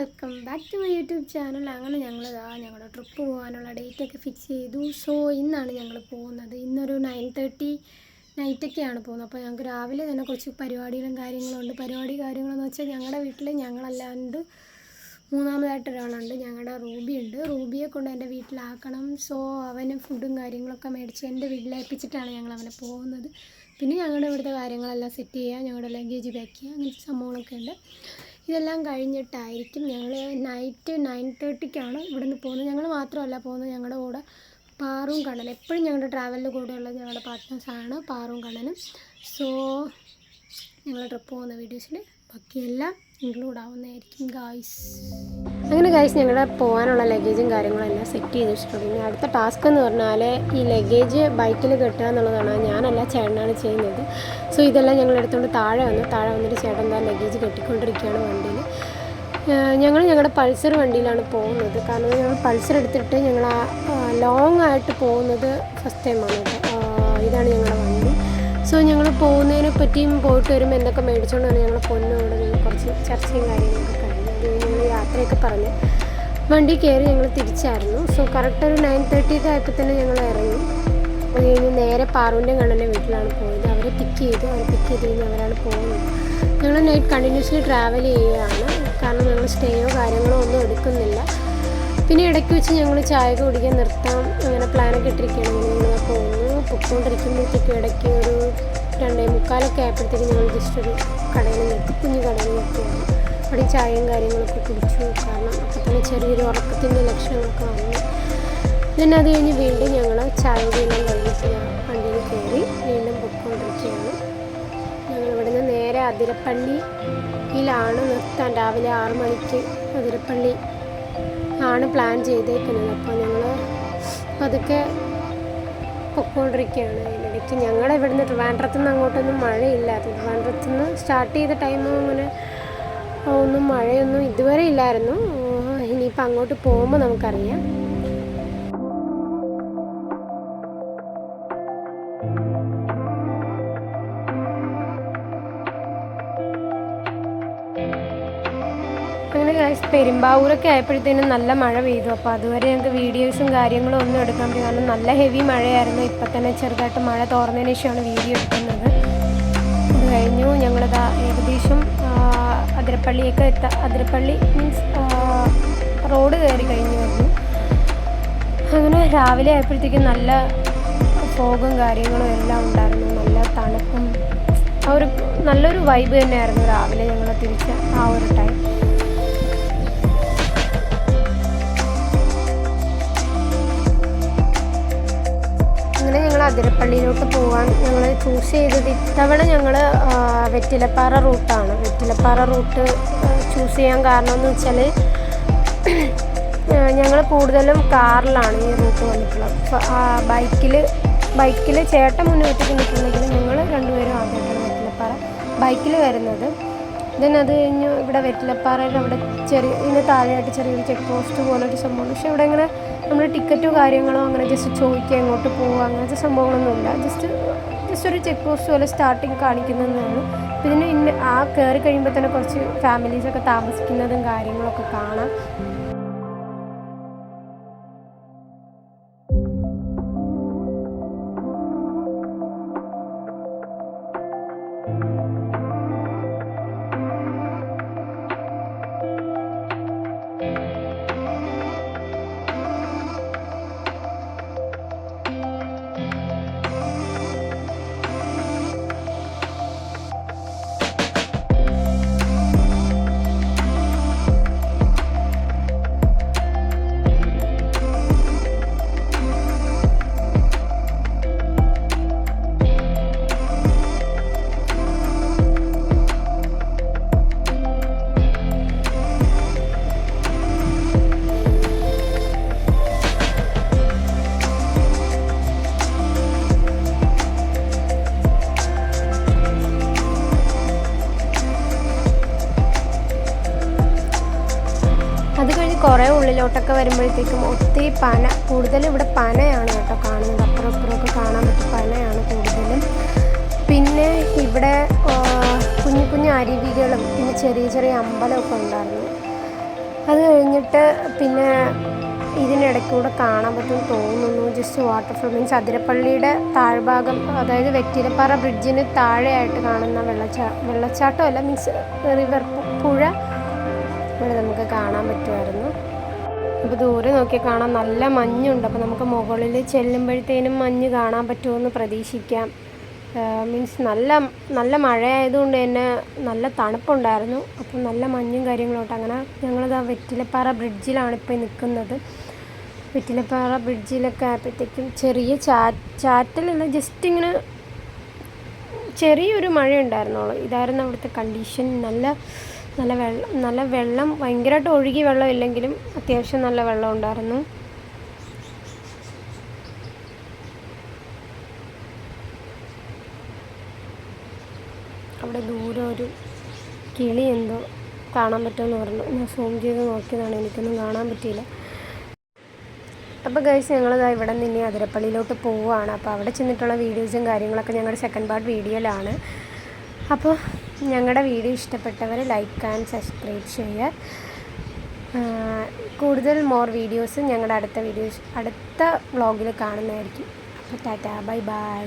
Welcome back to my YouTube channel. അങ്ങനെ ഞങ്ങൾ ഇതാ ഞങ്ങളുടെ ട്രിപ്പ് പോകാനുള്ള ഡേറ്റ് ഒക്കെ ഫിക്സ് ചെയ്തു. സോ ഇന്നാണ് ഞങ്ങൾ പോകുന്നത്. ഇന്നൊരു നയൻ തേർട്ടി നൈറ്റൊക്കെയാണ് പോകുന്നത്. അപ്പോൾ ഞങ്ങൾക്ക് രാവിലെ തന്നെ കുറച്ച് പരിപാടികളും കാര്യങ്ങളും ഉണ്ട് പരിപാടി കാര്യങ്ങളെന്ന് വെച്ചാൽ ഞങ്ങളുടെ വീട്ടിൽ ഞങ്ങളല്ലാണ്ട് മൂന്നാമതായിട്ട് ഒരാളുണ്ട്. ഞങ്ങളുടെ റൂബി ഉണ്ട്. റൂബിയെ കൊണ്ട് എന്റെ വീട്ടിലാക്കണം. സോ അവന് ഫുഡും കാര്യങ്ങളൊക്കെ മേടിച്ച് എന്റെ വീട്ടിലേൽപ്പിച്ചിട്ടാണ് ഞങ്ങൾ അവനെ പോകുന്നത്. പിന്നെ ഞങ്ങളുടെ ഇവിടുത്തെ കാര്യങ്ങളെല്ലാം സെറ്റ് ചെയ്യുക ഞങ്ങളുടെ ലഗേജ് പാക്ക് ചെയ്യുക അങ്ങനത്തെ സംഭവങ്ങളൊക്കെ ഉണ്ട്. ഇതെല്ലാം കഴിഞ്ഞിട്ടായിരിക്കും ഞങ്ങൾ നൈറ്റ് നയൻ തേർട്ടിക്കാണ് ഇവിടുന്ന് പോകുന്നത്. ഞങ്ങൾ മാത്രമല്ല പോകുന്നത് ഞങ്ങളുടെ കൂടെ പാറും കണ്ണനും എപ്പോഴും ഞങ്ങളുടെ ട്രാവലിന്റെ കൂടെയുള്ള ഞങ്ങളുടെ പാർട്ട്നേഴ്സാണ് പാറും കണ്ണനും സോ ഞങ്ങളുടെ ട്രിപ്പ് പോകുന്ന വീഡിയോസിൽ ബാക്കിയെല്ലാം ഇൻക്ലൂഡ് ആവുന്നതായിരിക്കും ഗായ്സ് അങ്ങനെ കഴിച്ച് ഞങ്ങളുടെ പോകാനുള്ള ലഗേജും കാര്യങ്ങളും എല്ലാം സെറ്റ് ചെയ്ത് വെച്ചിട്ടുണ്ട്. ഇനി അടുത്ത ടാസ്ക് എന്ന് പറഞ്ഞാൽ ഈ ലഗേജ് ബൈക്കിൽ കെട്ടുക എന്നുള്ളതാണ്. ഞാനല്ല ചേട്ടനാണ് ചെയ്യുന്നത്. സോ ഇതെല്ലാം ഞങ്ങൾ എടുത്തുകൊണ്ട് താഴെ വന്നു. താഴെ വന്നിട്ട് ചേട്ടൻ എന്താ ലഗേജ് കെട്ടിക്കൊണ്ടിരിക്കുകയാണ് വണ്ടിയിൽ ഞങ്ങൾ ഞങ്ങളുടെ പൾസർ വണ്ടിയിലാണ് പോകുന്നത്. കാരണം ഞങ്ങൾ പൾസർ എടുത്തിട്ട് ഞങ്ങൾ ലോങ് ആയിട്ട് പോകുന്നത് ഫസ്റ്റ് ടൈം ആണ് ഇതാണ് ഞങ്ങളുടെ വണ്ടി. സോ ഞങ്ങൾ പോകുന്നതിനെ പറ്റിയും പോയിട്ട് വരുമ്പോൾ എന്തൊക്കെ മേടിച്ചുകൊണ്ടാണ് ഞങ്ങൾ പൊന്നോട് കുറച്ച് ചർച്ചയും കാര്യങ്ങളൊക്കെ കഴിഞ്ഞ്. ഞങ്ങൾ യാത്രയൊക്കെ പറഞ്ഞ് വണ്ടി കയറി ഞങ്ങൾ തിരിച്ചായിരുന്നു. സോ കറക്റ്റ് ഒരു നയൻ തേർട്ടി ആയപ്പോൾ തന്നെ ഞങ്ങൾ ഇറങ്ങി. അത് കഴിഞ്ഞ് നേരെ പാറുവിന്റെ കണ്ണന്റെ വീട്ടിലാണ് പോയത്. അവരെ പിക്ക് ചെയ്തു. അവരെ പിക്ക് ചെയ്ത് കഴിഞ്ഞ് അവരാണ് പോകുന്നത്. ഞങ്ങൾ നൈറ്റ് കണ്ടിന്യൂസ്ലി ട്രാവൽ ചെയ്യുകയാണ്. കാരണം ഞങ്ങൾ സ്റ്റേയോ കാര്യങ്ങളോ ഒന്നും എടുക്കുന്നില്ല. പിന്നെ ഇടയ്ക്ക് വെച്ച് ഞങ്ങൾ ചായ കുടിക്കാൻ നിർത്താം. അങ്ങനെ പ്ലാനൊക്കെ ഇട്ടിരിക്കുകയാണ്. ഞങ്ങൾ പോകുന്നു. പൊക്കോണ്ടിരിക്കുമ്പോഴത്തേക്കും ഇടയ്ക്ക് ഒരു രണ്ടേ മുക്കാലൊക്കെ ആയപ്പോഴത്തേക്കും ഞങ്ങൾ ജസ്റ്റ് ഒരു കടയിൽ നിർത്തി കുഞ്ഞു കടയിൽ നിർത്തിയാണ് അവിടെ ചായയും കാര്യങ്ങളൊക്കെ കുടിച്ചു. കാരണം അപ്പോൾ തന്നെ ചെറിയൊരു ഉറക്കത്തിന്റെ ലക്ഷണങ്ങളൊക്കെ വന്നു. പിന്നെ അത് കഴിഞ്ഞ് വീണ്ടും ഞങ്ങൾ ചായ വീണ്ടും കഴിഞ്ഞിട്ട് വണ്ടിയിൽ കയറി വീണ്ടും പൊയ്ക്കൊണ്ടിരിക്കുകയാണ് ഞങ്ങൾ ഇവിടുന്ന് നേരെ അതിരപ്പള്ളിയിലാണ് നിർത്താൻ രാവിലെ ആറ് മണിക്ക് അതിരപ്പള്ളി ആണ് പ്ലാൻ ചെയ്തേക്കുന്നത്. അപ്പോൾ ഞങ്ങൾ പതുക്കെ പൊക്കോണ്ടിരിക്കുകയാണ്. അതിനിടയ്ക്ക് ഞങ്ങളുടെ ഇവിടുന്ന് ട്രിവാൻഡ്രത്തു നിന്ന് അങ്ങോട്ടൊന്നും മഴയില്ല. ട്രിവാൻഡ്രത്തു നിന്ന് സ്റ്റാർട്ട് ചെയ്ത ടൈമും അങ്ങനെ ഒന്നും മഴയൊന്നും ഇതുവരെ ഇല്ലായിരുന്നു. ഇനിയിപ്പോൾ അങ്ങോട്ട് പോകുമ്പോൾ നമുക്കറിയാം. പെരുമ്പാവൂരൊക്കെ ആയപ്പോഴത്തേനും നല്ല മഴ പെയ്തു. അപ്പോൾ അതുവരെ ഞങ്ങൾക്ക് വീഡിയോസും കാര്യങ്ങളും ഒന്നും എടുക്കാൻ പറ്റും കാരണം നല്ല ഹെവി മഴയായിരുന്നു. ഇപ്പം തന്നെ ചെറുതായിട്ട് മഴ തോർന്നതിന് ശേഷമാണ് വീഡിയോ എടുക്കുന്നത്. അത് കഴിഞ്ഞു. ഞങ്ങളിതാ ഏകദേശം അതിരപ്പള്ളിയൊക്കെ എത്താം. അതിരപ്പള്ളി മീൻസ് റോഡ് കയറി കഴിഞ്ഞു വന്നു. അങ്ങനെ രാവിലെ ആയപ്പോഴത്തേക്കും നല്ല ഫോഗും കാര്യങ്ങളും എല്ലാം ഉണ്ടായിരുന്നു. നല്ല തണുപ്പും ആ ഒരു നല്ലൊരു വൈബ് തന്നെയായിരുന്നു രാവിലെ ഞങ്ങൾ തിരിച്ച ആ ഒരു ടൈം അതിരപ്പള്ളിയിലോട്ട് പോകാൻ ഞങ്ങൾ ചൂസ് ചെയ്തത് ഇത്തവണ ഞങ്ങൾ വെറ്റിലപ്പാറ റൂട്ടാണ് വെറ്റിലപ്പാറ റൂട്ട് ചൂസ് ചെയ്യാൻ കാരണം എന്ന് വെച്ചാൽ ഞങ്ങൾ കൂടുതലും കാറിലാണ് ഈ റൂട്ട് വന്നിട്ടുള്ളത്. ബൈക്കിൽ ബൈക്കിൽ ചേട്ടൻ മുന്നോട്ടേക്ക് നിൽക്കുന്നെങ്കിൽ ഞങ്ങൾ രണ്ടുപേരും ആദ്യമായിട്ടാണ് വെറ്റിലപ്പാറ ബൈക്കിൽ വരുന്നത്. ദെൻ അത് കഴിഞ്ഞ് ഇവിടെ വെറ്റിലപ്പാറയിൽ അവിടെ ചെറിയ ഇതിന് താഴെയായിട്ട് ചെറിയൊരു ചെക്ക് പോസ്റ്റ് പോലൊരു സംഭവം. പക്ഷെ ഇവിടെ ഇങ്ങനെ നമ്മൾ ടിക്കറ്റോ കാര്യങ്ങളോ അങ്ങനെ ജസ്റ്റ് ചോദിക്കുക എങ്ങോട്ട് പോവുക അങ്ങനത്തെ സംഭവങ്ങളൊന്നുമില്ല ജസ്റ്റ് ജസ്റ്റ് ഒരു ചെക്ക് പോസ്റ്റ് പോലെ സ്റ്റാർട്ടിങ് കാണിക്കുന്നതാണ്. പിന്നെ ഇന്ന ആ കയറി കഴിയുമ്പോൾ തന്നെ കുറച്ച് ഫാമിലീസൊക്കെ താമസിക്കുന്നതും കാര്യങ്ങളൊക്കെ കാണാം. കുറേ ഉള്ളിലോട്ടൊക്കെ വരുമ്പോഴത്തേക്കും ഒത്തിരി പന കൂടുതലും ഇവിടെ പനയാണ് കേട്ടോ കാണുന്നത്. അപ്പുറം ഇപ്പുറമൊക്കെ കാണാൻ പറ്റും പനയാണ് കൂടുതലും. പിന്നെ ഇവിടെ കുഞ്ഞു കുഞ്ഞു അരുവികളും പിന്നെ ചെറിയ ചെറിയ അമ്പലമൊക്കെ ഉണ്ടായിരുന്നു. അത് കഴിഞ്ഞിട്ട് പിന്നെ ഇതിനിടയ്ക്കൂടെ കാണാൻ പറ്റും തോന്നുന്നു. ജസ്റ്റ് വാട്ടർഫോൾ മീൻസ് അതിരപ്പള്ളിയുടെ താഴ്ഭാഗം അതായത് വെറ്റിലപ്പാറ ബ്രിഡ്ജിന് താഴെയായിട്ട് കാണുന്ന വെള്ളച്ചാ വെള്ളച്ചാട്ടമല്ല മീൻസ് റിവർ പുഴ ഇവിടെ നമുക്ക് കാണാൻ പറ്റുമായിരുന്നു. അപ്പോൾ ദൂരെ നോക്കി കാണാൻ നല്ല മഞ്ഞുണ്ട്. അപ്പോൾ നമുക്ക് മുകളിൽ ചെല്ലുമ്പോഴത്തേനും മഞ്ഞ് കാണാൻ പറ്റുമെന്ന് പ്രതീക്ഷിക്കാം. മീൻസ് നല്ല നല്ല മഴയായതുകൊണ്ട് തന്നെ നല്ല തണുപ്പുണ്ടായിരുന്നു. അപ്പം നല്ല മഞ്ഞും കാര്യങ്ങളോട്ട് അങ്ങനെ ഞങ്ങളിത് ആ വെറ്റിലപ്പാറ ബ്രിഡ്ജിലാണ് ഇപ്പോൾ നിൽക്കുന്നത്. വെറ്റിലപ്പാറ ബ്രിഡ്ജിലൊക്കെ ആയപ്പോഴത്തേക്കും ചെറിയ ചാ ചാറ്റലല്ല ജസ്റ്റ് ഇങ്ങനെ ചെറിയൊരു മഴ ഉണ്ടായിരുന്നുള്ളൂ ഇതായിരുന്നു അവിടുത്തെ കണ്ടീഷൻ നല്ല നല്ല വെള്ളം നല്ല വെള്ളം ഭയങ്കരമായിട്ട് ഒഴുകി വെള്ളം ഇല്ലെങ്കിലും അത്യാവശ്യം നല്ല വെള്ളം ഉണ്ടായിരുന്നു. അവിടെ ദൂരെ ഒരു കിളി എന്തോ കാണാൻ പറ്റുമെന്ന് പറഞ്ഞു. ഞാൻ സൂം ചെയ്ത് നോക്കിയതാണ്. എനിക്കൊന്നും കാണാൻ പറ്റിയില്ല. അപ്പോൾ ഗൈസ് ഞങ്ങളിതാ ഇവിടെ നിന്ന് ഇനി അതിരപ്പള്ളിയിലോട്ട് പോവുകയാണ്. അപ്പോൾ അവിടെ ചെന്നിട്ടുള്ള വീഡിയോസും കാര്യങ്ങളൊക്കെ ഞങ്ങളുടെ സെക്കൻഡ് പാർട്ട് വീഡിയോയിലാണ് അപ്പോൾ ഞങ്ങളുടെ വീഡിയോ ഇഷ്ടപ്പെട്ടവർ ലൈക്ക് ആൻഡ് സബ്സ്ക്രൈബ് ചെയ്യുക. കൂടുതൽ മോർ വീഡിയോസ് ഞങ്ങളുടെ അടുത്ത വീഡിയോസ് അടുത്ത വ്ളോഗിൽ കാണുന്നതായിരിക്കും. അപ്പോൾ ടാറ്റ ബൈ ബൈ.